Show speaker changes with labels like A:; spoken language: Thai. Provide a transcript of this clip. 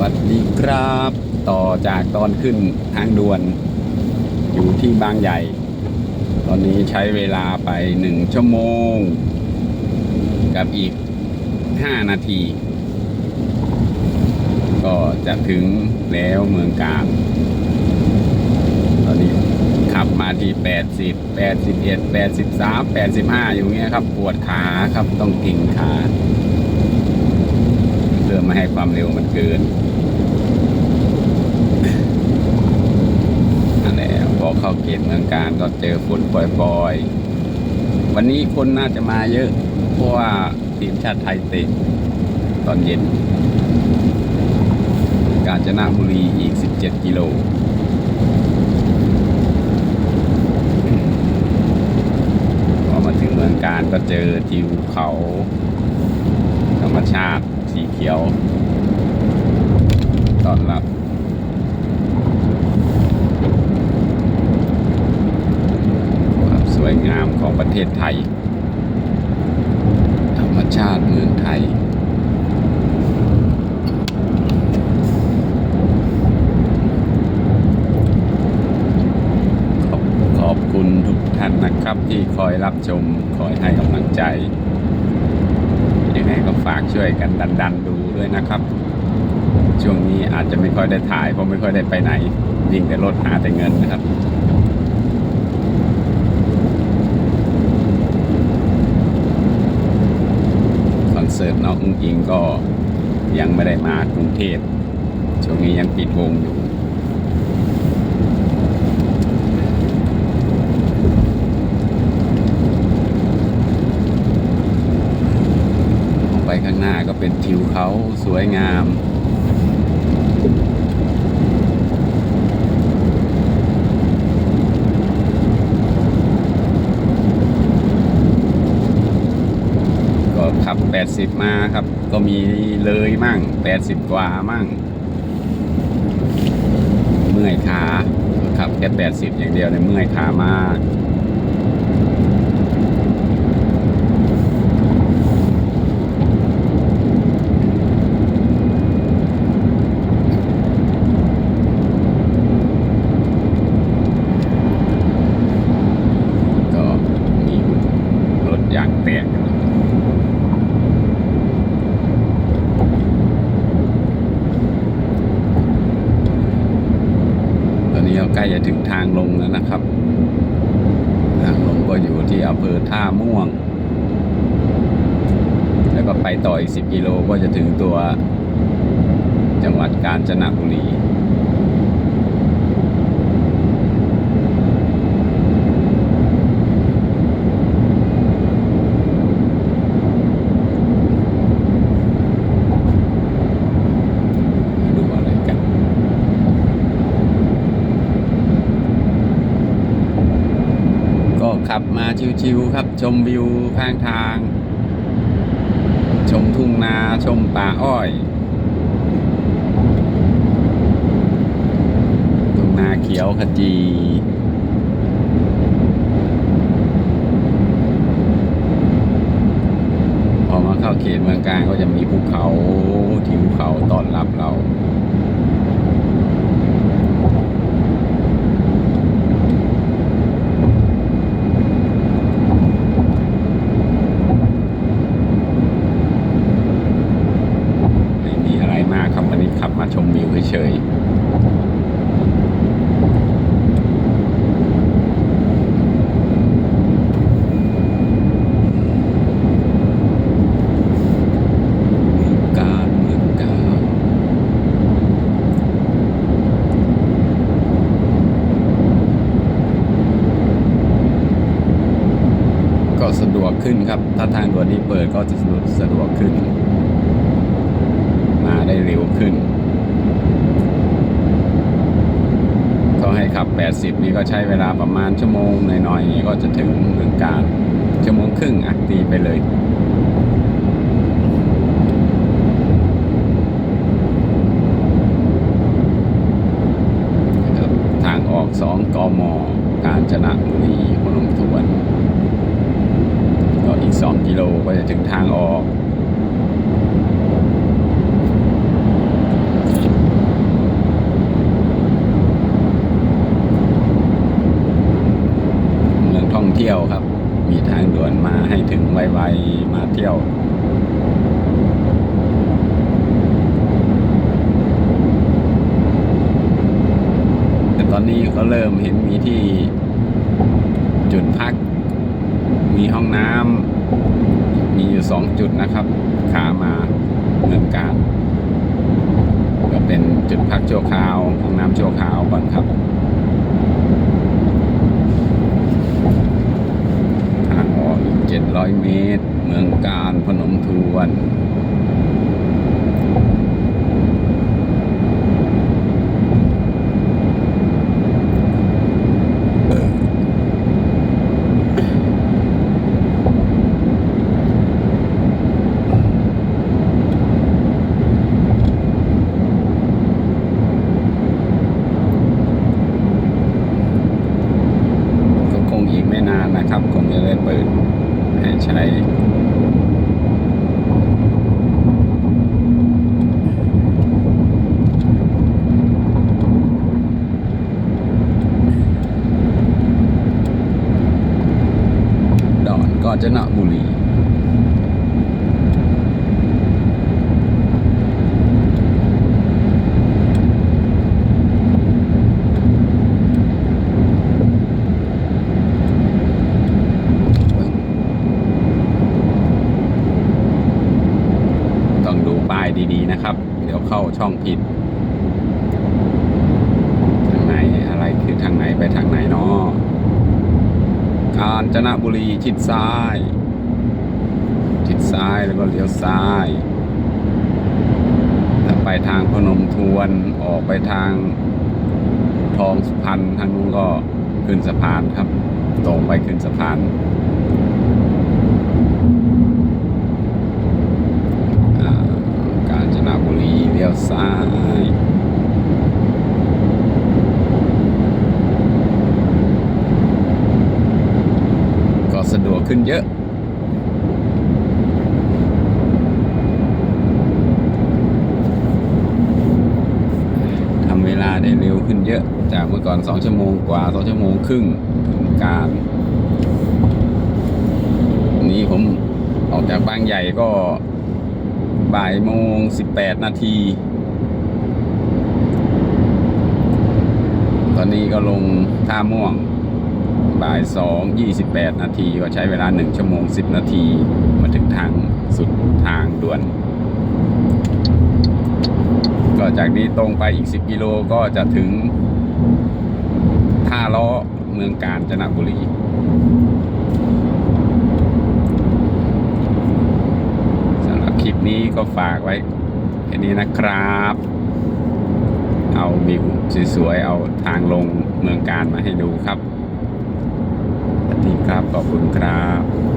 A: วัสดีครับ ต่อจากตอนขึ้นทางด่วน อยู่ที่บางใหญ่ ตอนนี้ใช้เวลาไปหนึ่งชั่วโมง กับอีกห้านาที ก็จะถึงแล้วเมืองการตอนนี้ขับมาที่ 80 81 83 85 อยู่เงี้ยครับ ปวดขาครับต้องกิ่งขาเพื่อไม่ให้ความเร็วมันเกินแหละพอ เข้าเกตเมืองการก็เจอฝนปล่อยๆ วันนี้คนน่าจะมาเยอะ เพราะว่าทีมชาติไทยเตะตอนเย็น กาญจนบุรีอีก 17 กิโลพอมาถึงเมืองการก็เจอทิวเขา ธรรมชาติสีเขียว ตอนรับ ความสวยงามของประเทศไทย ธรรมชาติเมืองไทย ขอบขอบคุณทุกท่านนะครับที่คอยรับชม คอยให้กำลังใจ ยังไงก็ฝากช่วยกันดัน ๆ ดูด้วยนะครับ ช่วงนี้อาจจะไม่ค่อยได้ถ่ายเพราะไม่ค่อยได้ไปไหน ยิงแต่รถหาแต่เงินนะครับ คอ น้องอุ้งอิงก็ยังไม่ได้มากรุงเทพช่วงนี้ยังปิดวงอยู่ออกไปข้างหน้าก็เป็นทิวเขาสวยงาม ก็ขับ 80 มาครับ ก็มีเลยมั่ง 80 กว่ามั่ง เมื่อยขาขับแค่80 อย่างเดียวในยเมื่อยขามากมีรถยางแตกอยู่ตอนนี้เราใกล้จะถึงทางลง แล้วนะครับ ทางลงก็อยู่ที่อำเภอท่าม่วง แล้วก็ไปต่ออีก 10 กิโลก็จะถึงตัวจังหวัดกาญจนบุรี ดูอะไรกัน ก็ ขับมาชิวๆครับ ชมวิวข้างทาง ชมทุ่งนาชมป่าอ้อยทุ่งนาเขียวขจีพอมาเข้าเขตเมืองกลางก็จะมีภูเขาทิวเขาต้อนรับเรา ไม่มีอะไรมากครับวันนี้ ขับมาชมวิวเฉยกาญเมืองกาญก็สะดวกขึ้นครับ ถ้าทางด่วนนี้เปิดก็จะสะดวกสะดวกขึ้น มาได้เร็วขึ้น ก็ให้ขับ 80 นี่ก็ใช้เวลาประมาณชั่วโมงหน่อยๆก็จะถึงเมืองการชั่วโมงครึ่งอะตีไปเลยทางออก 2 กม กาญจนบุรีพนมทวน ก็อีก 2 กิโลก็จะถึงทางออก ที่ยวครับ มีทางด่วนมาให้ถึงไวๆมาเที่ยวแต่ตอนนี้ก็เริ่มเห็นมีที่จุดพัก มีห้องน้ำมีอยู่สองจุดนะครับ ขามาเมืองการก็เป็นจุดพักชั่วคราวห้องน้ำชั่วคราวก่อนครับ 100 เมตร เมืองการพนมทวน กาญจนบุรีต้องดูป้ายดีๆนะครับ เดี๋ยวเข้าช่องผิด ทางไหนอะไรคือทางไหนไปทางไหนเนาะกา ญจนบุรีชิดซ้าย ชิดซ้ายแล้วก็เลี้ยวซ้ายถ้าไปทางพนมทวนออกไปทางทองสุพรรณทางนู้นก็ขึ้นสะพานครับตรงไปขึ้นสะพานกาญจนบุรีเลี้ยวซ้าย ก็ สะดวกขึ้นเยอะ ทำเวลาได้เร็วขึ้นเยอะ จากเมื่อก่อน 2 ชั่วโมงกว่า 2 ชั่วโมงครึ่งถึงการ นี้ผมออกจากบางใหญ่ก็บ่ายโมง 18 นาทีตอนนี้ก็ลงท่าม่วง บ่ายสองยี่สิบแปดนาที ก็ใช้เวลาหนึ่งชั่วโมงสิบนาที มาถึงทางสุดทางด่วน ก็จากนี้ตรงไปอีกสิบกิโลก็จะถึงท่าล้อเมืองกาญจนบุรีสำหรับคลิปนี้ก็ฝากไว้แค่นี้นะครับ เอาวิวสวยๆ เอาทางลงเมืองการมาให้ดูครับ สวัสดีครับขอบคุณครับ